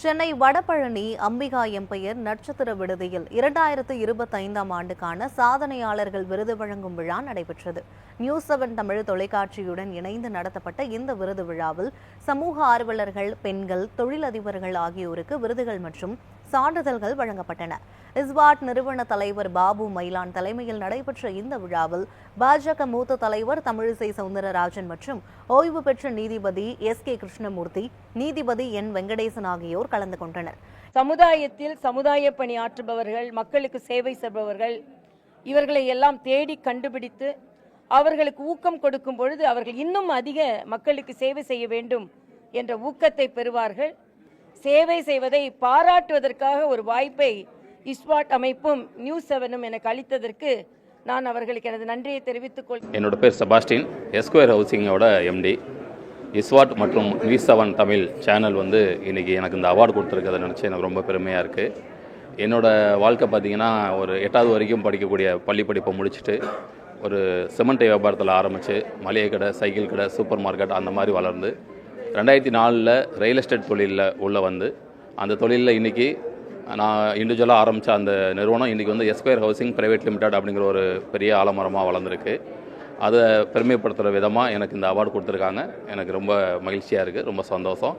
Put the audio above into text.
Chennai Vadapalani Ambika empire நட்சத்திர விடுதியில் இரண்டாயிரத்து இருபத்தைந்தாம் ஆண்டுக்கான சாதனையாளர்கள் விருது வழங்கும் விழா நடைபெற்றது. நியூஸ் செவன் தமிழ் தொலைக்காட்சியுடன் இணைந்து நடத்தப்பட்ட இந்த விருது விழாவில் சமூக ஆர்வலர்கள் பெண்கள் தொழிலதிபர்கள் ஆகியோருக்கு விருதுகள் மற்றும் சான்றிதழ்கள் வழங்கப்பட்டன. இஸ்வாட் நிறுவன தலைவர் பாபு மைலான் தலைமையில் நடைபெற்ற இந்த விழாவில் பாஜக மூத்த தலைவர் தமிழிசை சவுந்தரராஜன் மற்றும் ஓய்வு பெற்ற நீதிபதி எஸ் கே கிருஷ்ணமூர்த்தி நீதிபதி என் வெங்கடேசன் ஆகியோர் கலந்து கொண்டனர். சமுதாயத்தில் சமுதாய பணி ஆற்றுபவர்கள் மக்களுக்கு சேவை செய்பவர்கள் இவர்களை எல்லாம் தேடி கண்டுபிடித்து அவர்களுக்கு ஊக்கம் கொடுக்கும் பொழுது அவர்கள் இன்னும் அதிக மக்களுக்கு சேவை செய்ய வேண்டும் என்ற ஊக்கத்தை பெறுவார்கள். சேவை செய்வதை பாராட்டுவதற்காக ஒரு வாய்ப்பை இஸ்வாட் அமைப்பும் நியூஸ் செவனும் எனக்கு அளித்ததற்கு நான் அவர்களுக்கு எனது நன்றியை தெரிவித்துக் கொள் என்னோட பேர் செபாஸ்டின் எஸ்கொயர் ஹவுசிங்கோட எம்டி இஸ்வாட் மற்றும் நியூஸ் செவன் தமிழ் சேனல் வந்து இன்றைக்கி எனக்கு இந்த அவார்டு கொடுத்துருக்கதை நினச்சி எனக்கு ரொம்ப பெருமையாக இருக்குது என்னோட வாழ்க்கை பார்த்திங்கன்னா ஒரு எட்டாவது வரைக்கும் படிக்கக்கூடிய பள்ளி படிப்பை முடிச்சுட்டு ஒரு சிமெண்ட் வியாபாரத்தில் ஆரம்பித்து மளிகை கடை சைக்கிள் கடை சூப்பர் மார்க்கெட் அந்த மாதிரி வளர்ந்து ரெண்டாயிரத்தி நாலில் ரியல் எஸ்டேட் தொழிலில் உள்ளே வந்து அந்த தொழிலில் இன்றைக்கி நான் இண்டிவிஜுவலாக ஆரம்பித்த அந்த நிறுவனம் இன்றைக்கி வந்து எஸ்கொயர் ஹவுசிங் ப்ரைவேட் லிமிடெட் அப்படிங்கிற ஒரு பெரிய ஆலமரமாக வளர்ந்துருக்கு. அதை பெருமைப்படுத்துகிற விதமாக எனக்கு இந்த அவார்டு கொடுத்துருக்காங்க. எனக்கு ரொம்ப மகிழ்ச்சியாக இருக்குது ரொம்ப சந்தோஷம்.